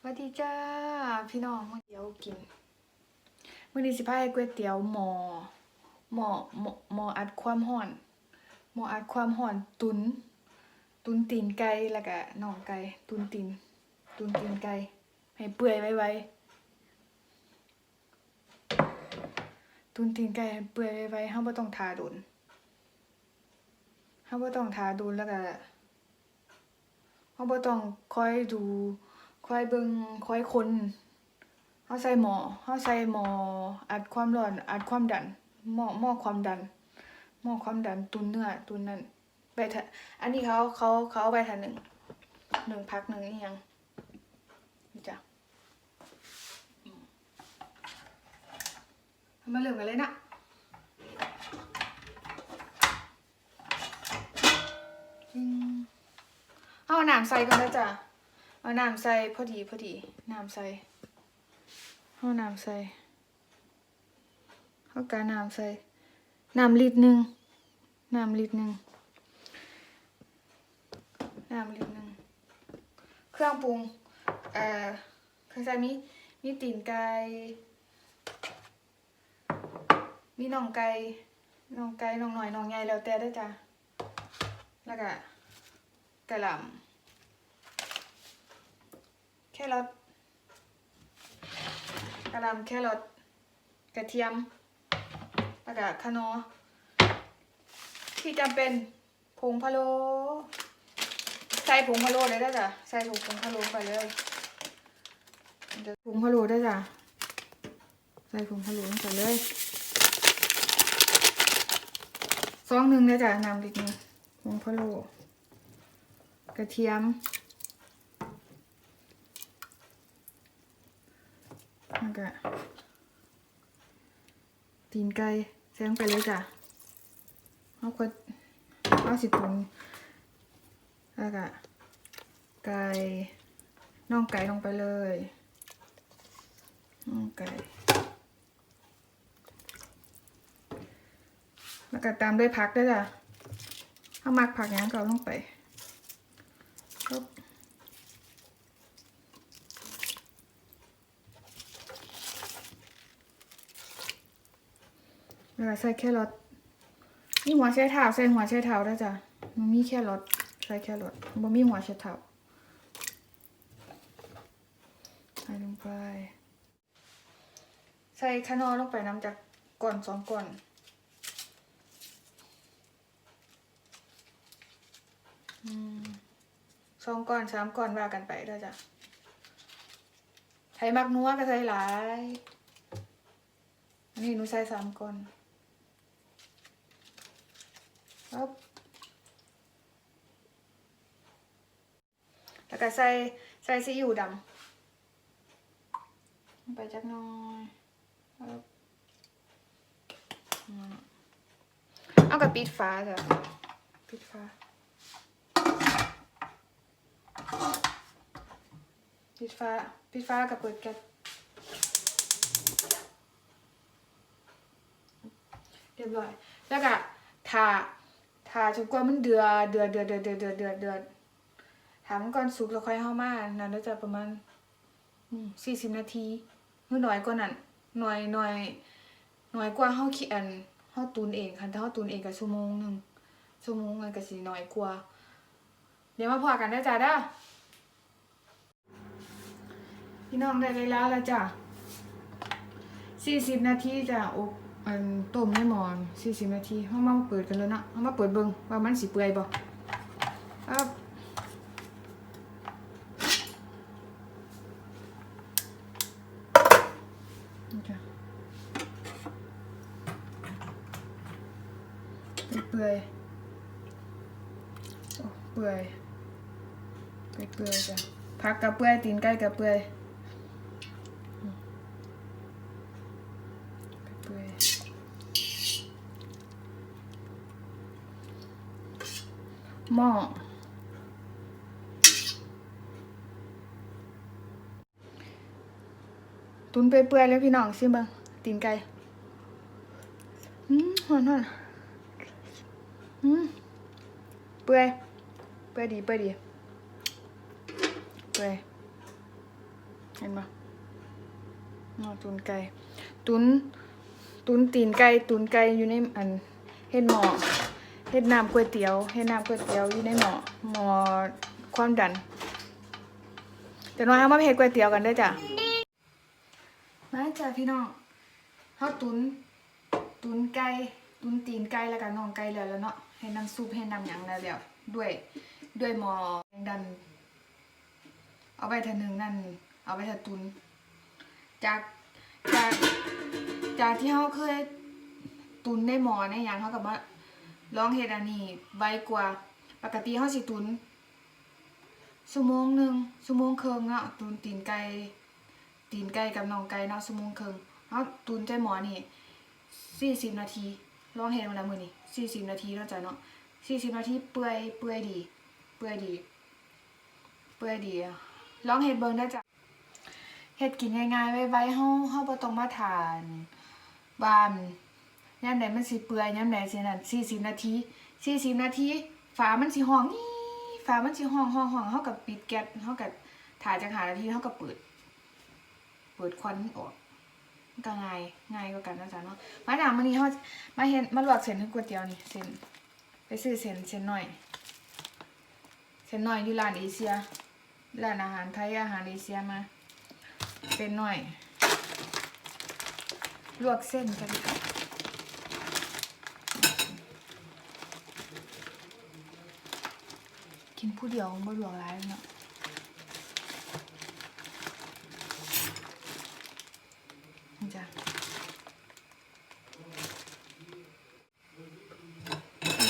สวัสดีจ้าพี่น้องมาเดี๋ยวกินมื้อนี้สิพาให้ก๋วยเตี๋ยวหม้อหม้อหม้อหม้ออัดความร้อนหม้ออัดความร้อนตุน ตุนตีนไก่แล้วก็น่องไก่ตุนตีน ตุนตีนไก่ให้เปื่อยไวๆตุนตีนไก่ให้เปื่อยไวๆเฮาบ่ต้องทาโดนเฮาบ่ต้องทาโดนแล้วก็เฮาบ่ต้องคอยดู คอยเบิ่งคอยคนเฮาใส่หมอเฮาใส่หมออัดความร้อนอัดความดันหม้อหม้อความดันหม้อความดันตุนเนื้อตุนนั่นไปเถอะอันนี้เขาเขาเขาเอาไปทานหนึ่งหนึ่งพักหนึ่งนี่ยังจ้ะอืมาเริ่มกันเลยนะอืมเอาน้ำใส่ก่อนนะจ๊ะ เอาน้ำใส่พอดีพอดีน้ำใส่เอาน้ำใส่เอากาน้ำใส่น้ำลิตรหนึ่งน้ำลิตรหนึ่งน้ำลิตรหนึ่งเครื่องปรุงเอ่อเครื่องใส่มีมีตีนไก่มีน่องไก่น่องไก่น่องหน่อยน่องใหญ่แล้วแต่ได้จ้ะแล้วก็กระหล่ำ ครอทกระหล่ำแครอทกระเทียมแล้วก็คะน้อที่จำเป็นผงพะโล้ใส่ผงพะโล้เลยได้จ้ะใส่ผงพะโล้ไปเลยผงพะโล้ได้จ้ะใส่ผงพะโล้ลงไปเลยซองหนึ่งได้จ้ะน้ำลิตรหนึงผงพะโล้กระเทียม แล้วก็ตีนไก่ใส่ลงไปเลยจ้ะเอาก็เอาสิปรุงแล้วก็ไก่น่องไก่ลงไปเลยน่องไก่แล้วก็ตามด้วยผักด้วยจ้ะถ้ามักผักอย่างนั้นก็เอาลงไปค รับแล้วก็ใส่แครอทนี่หัวใช้เท้าใส่หัวใช้เท้าได้จ้ะมันมีแครอทใส่แครอทบ่มีหัวใช้เท้าใส่ลงไป ใส่ขนอลงไปน้ำจากก่อนสองก่อนอืมสองก่อนสามก่อนว่ากันไปเด้จ้ะไทยมักนัวก็ใส่หลาย อันนี้หนูใส่สามก่อน ครับ แล้วก็ใส่ใส่ซีอิ๊วดำลงไปจักหน้อยครับเอากับปิดฟ้าจ้ะปิดฟ้าปิดฟ้าปิดฟ้ากับเปิดแก๊สเรียบร้อย แล้วก็ทา ทาจนกว่ามันเดือดเดือดเดือดเดือดเดือดเดือดเดือดเดือถามก่อนสุกแล้วค่อยเข้ามานั่นแล้วจะประมาณสี่สิบนาทีหรือน้อยกว่านั้นหน่อยหน่อยหน่อยกว่าเฮาคิดอันเฮาตุนเองคันถ้าเฮาตุนเองก็ชั่วโมงหนึ่งชั่วโมงมันก็สิน้อยกว่า เดี๋ยวมาพอกันได้จ้าด้อพี่น้องได้เวลาแล้วจ้ะสี่สิบนาทีจ้ะอบ อันต้มในหม้อสี่สิบนาทีเฮามาเปิดกันแล้วนะเฮามาเปิดเบิ่งว่ามันสิเปื่อยบ่ครับเปื่อยเปื่อยเปื่อยจ้ะผักกับเปื่อยตีนไก่กับเปื่อยอืมเปื่อย หม้อ ตุนเปื่อยๆแล้วพี่น้องชิมเบ้งตีนไก่อืมหอนหอนอืมเปื่อย เปื่อยดีเปื่อยดี เปื่อย เห็นปะหม้อตุนไก่ ตุน ตุนตีนไก่ ตุนไก่อยู่ในอันเฮ็ดหม้อ เฮ็ดน้ำก๋วยเตี๋ยวเฮ็ดน้ำก๋วยเตี๋ยวอยู่ในหม้อหม้อความดันเดี๋ยวน้อยเอามาเฮ็ดก๋วยเตี๋ยวกันเด้จ้ะมาจ้ะพี่น้องเฮาตุนตุนไก่ตุนตีนไก่แล้วก็น่องไก่แล้วแล้วเนาะให้น้ำซุปให้น้ำหยังแล้วแล้วด้วยด้วยหม้อแรงดัน เอาไปเถอะนึงนั่นเอาไปเถอะตุน จากจากจากที่เขาเคยตุนในหมอในหยังเขากับว่า ลองเฮ็ดอันนี้ไวกว่า ปกติเขาสิตุนชั่วโมงหนึ่งชั่วโมงครึ่งเนาะตุนตีนไก่ตีนไก่กับน่องไก่เนาะชั่วโมงครึ่งเขาตุนใจหมอนี่สี่สิบนาทีลองเฮ็ดมาแล้วมื้อนี้สี่สิบนาทีเนาะจ้ะเนาะสี่สิบนาทีเปื่อยเปื่อยดี เปื่อยดี เปื่อยดีอะลองเฮ็ดเบิ่งได้จ้ะเฮ็ดกินง่ายๆไว้ๆเฮาเฮาบ่ต้องมาทานว่าน ยามใดมันสิเปื่อยยามใดสินั่น40นาที40นาทีฝามันสิห้องอีฝามันสิห้องห้องห้องเฮาก็ปิดแก๊สเฮาก็ถ่ายจัก5นาทีเฮาก็เปิด เปิดควันออกก็ง่ายง่ายกว่ากันนะจ๊ะเนาะมาดามมื้อนี้เฮามาเฮ็ดมาลวกเส้นให้ก๋วยเตี๋ยวนี่เส้นไปซื้อเส้นเส้นหน้อยเส้นหน้อยอยู่ร้านเอเชียร้านอาหารไทยอาหารเอเชียมาเส้นหน่อยลวกเส้นกันค่ะ นผู้เดียวไม่ลวงร้ายเนาะจ้ะ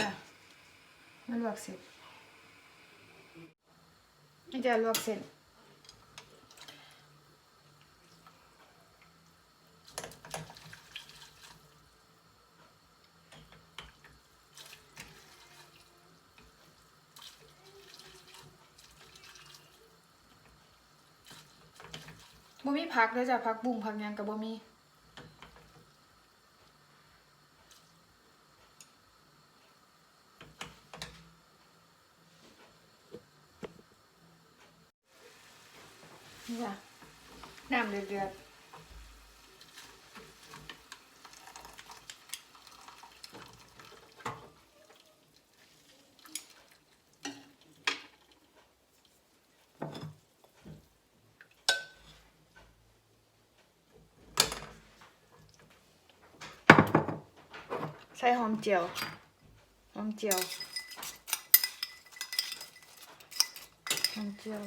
จ้ะไม่ลวกเสร็จนี่จะลวกเสร็จ พักเลยจ้ะผักบุ้งผักยังกับบ่มีนี่จ้ะน้ำเดือด ใส่หอมเจียว หอมเจียว หอมเจียว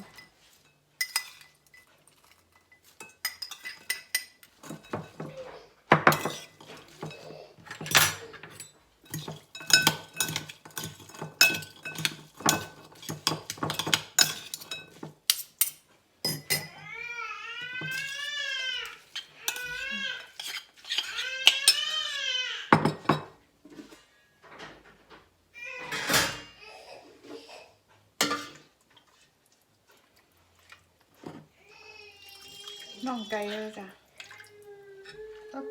น่องไก่เลยจ้ะปึ๊บ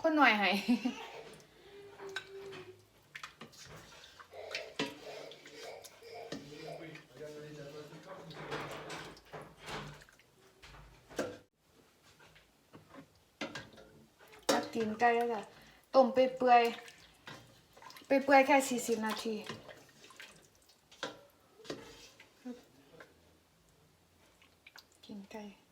คนหน่อยให้ตักกินไก่แล้วจ้ะต้มไปเปื่อยๆไปเปื่อยๆแค่สี่สิบนาที กิ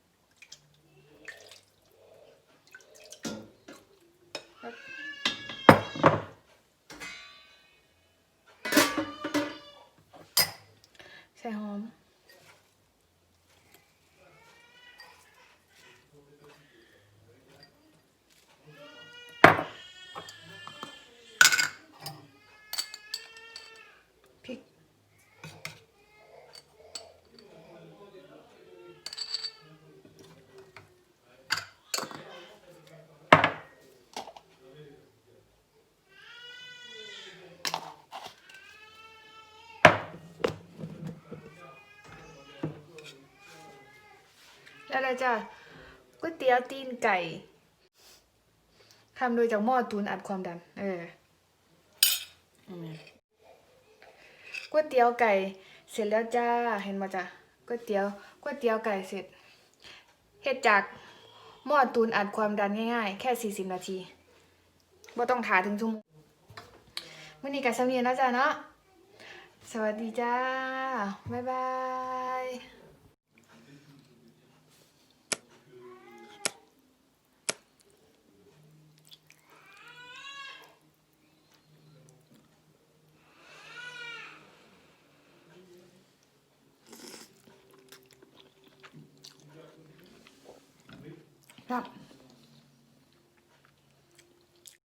อะไรจ้ะก๋วยเตี๋ยวตีนไก่ทำโดยจากหม้อตุนอัดความดัน เอออืมก๋วยเตี๋ยวไก่ เสร็จแล้วจ้า เห็นบ่จ้ะก๋วยเตี๋ยวก๋วยเตี๋ยวไก่เสร็จเฮ็ดจากหม้อตูนอัดความดันง่ายๆ แค่ 40 นาทีบ่ต้องถาถึงชั่วโมงมื้อนี้ก็สำเนียงแล้วจ้ะเนาะสวัสดีจ้า บ๊ายบาย